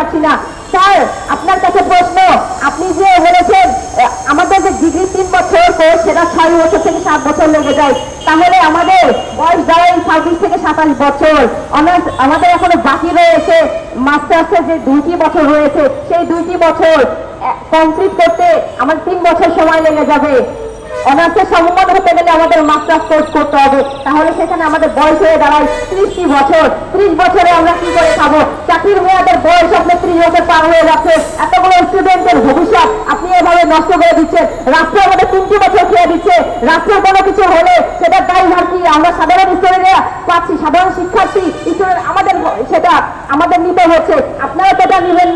পারছি না। স্যার, আপনার কাছে প্রশ্ন, আপনি যে বলেছেন আমাদের যে ডিগ্রি তিন বছর কোর্স, সেটা ছয় বছর থেকে সাত বছর লেগে যায়। তাহলে আমাদের বয়স দাঁড়ায় ছাব্বিশ থেকে সাতাশ বছর। অনার্স, আমাদের এখনও বাকি রয়েছে মাস্টার্সের যে দুইটি বছর রয়েছে, সেই দুইটি বছর কমপ্লিট করতে আমার তিন বছর সময় লেগে যাবে। অনার্সের সমমান হতে গেলে আমাদের মাস্টার্স কোর্স করতে হবে। তাহলে সেখানে আমাদের বয়স হয়ে দাঁড়ায় ত্রিশটি বছর। ত্রিশ বছরে আমরা কি চাকরির মেয়াদের বয়স আপনার ত্রিশ বছর পার হয়ে যাচ্ছে। এতগুলো স্টুডেন্টের ভবিষ্যৎ আপনি এভাবে নষ্ট করে দিচ্ছেন। রাষ্ট্র আমাদের তিনটি বছর খেয়ে দিচ্ছে। কোনো কিছু হলে সেটা দায়ী হার কি? আমরা সাধারণ স্টুডেন্টরা পাচ্ছি। সাধারণ শিক্ষার্থী স্টুডেন্ট আমাদের সেটা আমাদের নিতে হচ্ছে। আপনারা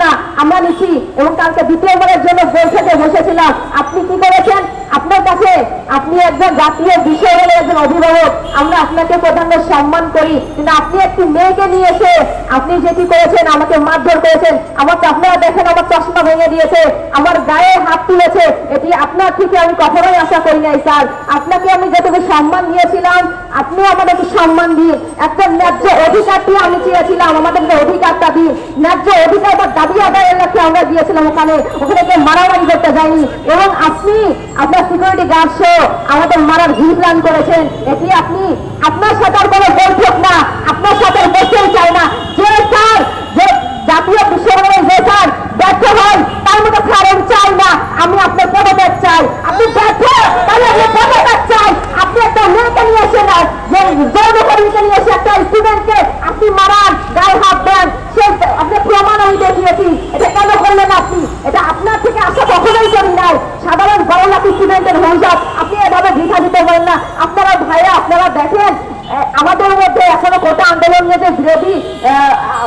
না। আমরা নিচ্ছি। এবং কালকে দ্বিতীয়বারের জন্য বৈঠকে বসেছিলাম। আপনি কি করেছেন? আপনার কাছে আপনি একজন জাতীয় বিষয় হলে একজন অভিভাবক। আমরা আপনাকে প্রধান্য সম্মান করি। কিন্তু আপনি একটি মেয়েকে নিয়ে এসে আপনি যেটি করেছেন? আমাকে মারধর করেছেন। আমাকে আপনারা দেখেন, আমার চশমা ভেঙে দিয়েছে, আমার গায়ে হাত তুলেছে। এটি আপনার থেকে আমি কখনোই আশা করি নাই, স্যার। আপনাকে আমি যতটুকু সম্মান দিয়েছিলাম আপনিও আমাদেরকে সম্মান দিন। একটা ন্যায্য অধিকারটি আমি চেয়েছিলাম, আমাদেরকে অধিকারটা দিন। ন্যায্য অধিকার বা দাবি আদায়ের লক্ষ্যে আমরা গিয়েছিলাম ওখানে। ওখানে কেউ মারামারি করতে যায়নি এবং আপনি, আপনার সিকিউরিটি গার্ড সহ আমাদের মারার প্ল্যান করেছেন। এটি আপনি, আপনার সাথে আর কোনো বৈঠক না আপনার সাথে বসতেই চাই না যে স্যার যে জাতীয় বিশ্ববিদ্যালয়ে যে স্যার ব্যর্থ হয় তার মতো স্যার আমি চাই না আমি আপনার পদত্যাগ চাই আপনি ব্যর্থ তাহলে আমি পদত্যাগ চাই আপনি একটা মেয়েকে নিয়ে এসে না যে যৌনকর্মীকে নিয়ে এসে একটা স্টুডেন্টকে আপনি মারান গায়ে হাত দেন সে আপনি প্রমাণ আমি দেখিয়েছি এটা কেন করলেন আপনি এটা আপনার থেকে আশা কখনোই করি নাই সাধারণ বড় লাখি স্টুডেন্টের ভবিষ্যৎ আপনি এভাবে ভিসা দিতে পারেন না আপনারা ভাইয়া আপনারা দেখেন আহ, আমাদের মধ্যে এখনও কোটা আন্দোলনের যে বিরোধী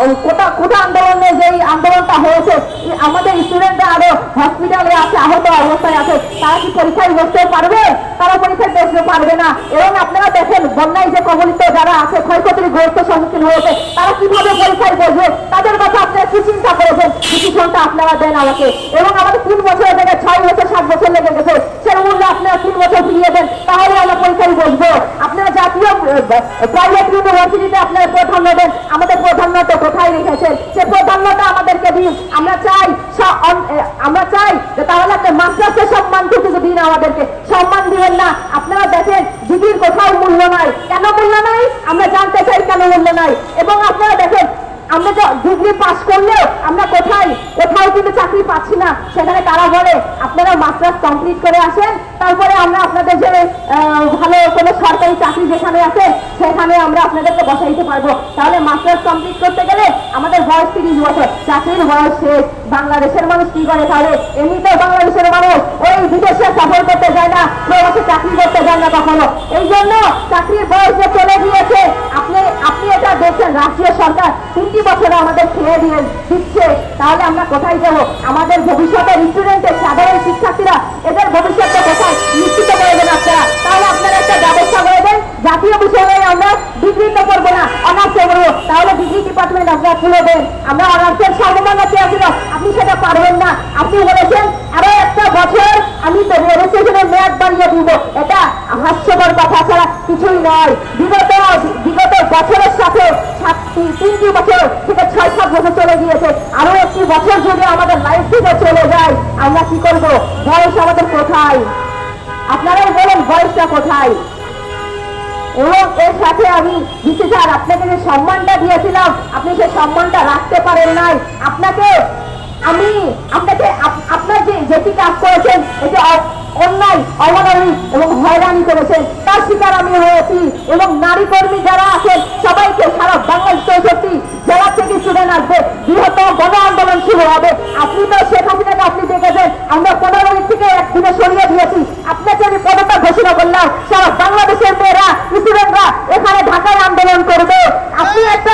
আহ, কোটা কোটা আন্দোলনের যে আন্দোলনটা হয়েছে আমাদের স্টুডেন্টরা আরও হসপিটালে আছে আহত অবস্থায় আছে তারা কি পরীক্ষায় বসতে পারবে? তারা পরীক্ষায় বসতে পারবে না। এবং আপনারা দেখেন বন্যায় যে কবলিত যারা আছে ক্ষয়ক্ষতির গ্রস্ত সম্মুখীন হয়েছে তারা কীভাবে পরীক্ষায় বসবে? তাদের কথা আপনারা কি চিন্তা করেছেন। ডিসিশনটা আপনারা দেন আমাকে। এবং আমাদের তিন বছর থেকে ছয় বছর সাত বছর লেগে গেছে। সের মূল্য আপনারা তিন বছর ফিরিয়ে দেন তাহলে আমরা পরীক্ষায় বসবো আপনারা জাতীয় আমাদের কোথায় রেখেছেন? সে আমাদেরকে দিন। আমরা চাই আমরা চাই তাহলে দিন আমাদেরকে। দিবেন না। আপনারা দেখেন মূল্য নাই। কেন মূল্য নাই? আমরা জানতে চাই কেন মূল্য নাই। এবং আপনারা দেখেন, আমরা তো ডিগ্রি পাস করলেও আমরা কোথায় কিন্তু চাকরি পাচ্ছি না। সেখানে তারা বলে, আপনারা মাস্টার্স কমপ্লিট করে আসেন। তারপরে আমরা আপনাদের যে ভালো সরকারি চাকরি যেখানে আছে, সেখানে আমরা আপনাদেরকে বসাইতে পারব। তাহলে মাস্টার্স কমপ্লিট করতে গেলে আমাদের বয়স তিরিশ বছর। চাকরির বয়স শেষ। বাংলাদেশের মানুষ কি করে তাহলে? এমনিতেও বাংলাদেশের মানুষ ওই বিদেশে সফর করতে যায় না, প্রবাসে চাকরি করতে যায় না কখনো। এই জন্য চাকরির বয়স যে চলে গিয়েছে, আপনি আপনি এটা দেখছেন রাষ্ট্রীয় সরকার তিনটি বছরে আমাদের খেয়ে দিয়ে দিচ্ছে। তাহলে আমরা কোথায় যাব? আমাদের ভবিষ্যতের স্টুডেন্টের সাধারণ শিক্ষার্থীরা এদের ভবিষ্যৎটা জাতীয় বিষয়ে আমরা ডিগ্রি তো করব না, অনার্সে করব। তাহলে ডিগ্রি ডিপার্টমেন্ট আপনারা তুলে দেন আমরা অনার্সের সর্বমান্য চেয়েছিল আপনি সেটা পারবেন না। আপনি বলেছেন, আরও একটা বছর আমি তো রেজিস্ট্রেশনের মেয়াদ বাড়িয়ে দিব। এটা হাস্যকর কথা ছাড়া কিছুই নয়। বিগত বিগত বছরের সাথে তিনটি বছর থেকে ছয়, সাত বছর চলে গিয়েছে। আরও একটি বছর যদি আমাদের লাইফ থেকে চলে যায়, আমরা কি করব? বয়স আমাদের কোথায়? আপনারাই বলেন, বয়সটা কোথায়? এবং এর সাথে আমি দিতে আর আপনাকে যে সম্মানটা দিয়েছিলাম, আপনি সেই সম্মানটা রাখতে পারেন নাই। আপনাকে আমি, আপনাকে আপ- আপনার যে যেটি কাজ করেছেন এটি অন্যায় অমানবিক এবং হয়রানি করেছেন, তার শিকার আমি হয়েছি। এবং নারী কর্মী যারা আছেন সবাইকে সারা বাংলাদেশ চৌষট্টি জেলা থেকে স্টুডেন্ট আসবে বৃহত্তম গণ আন্দোলন শুরু হবে আপনি তো শেখ হাসিনাকে আপনি দেখেছেন আমরা পনেরো মিনিট থেকে একদিনে সরিয়ে দিয়েছি আপনাকে আমি পদটা ঘোষণা করলাম সারা বাংলাদেশের মেয়েরা স্টুডেন্টরা এখানে ঢাকায় আন্দোলন করবে আপনি একটা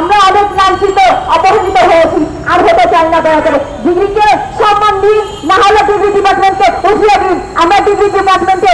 আমরা অনেক লাঞ্ছিত অপহৃত হয়েছি, আর হতে চাই না দয়া করে। ডিগ্রিকে সম্মান দিন, না হলে ডিগ্রি ডিপার্টমেন্টকে উঠিয়ে দিন। আমরা ডিগ্রি ডিপার্টমেন্টে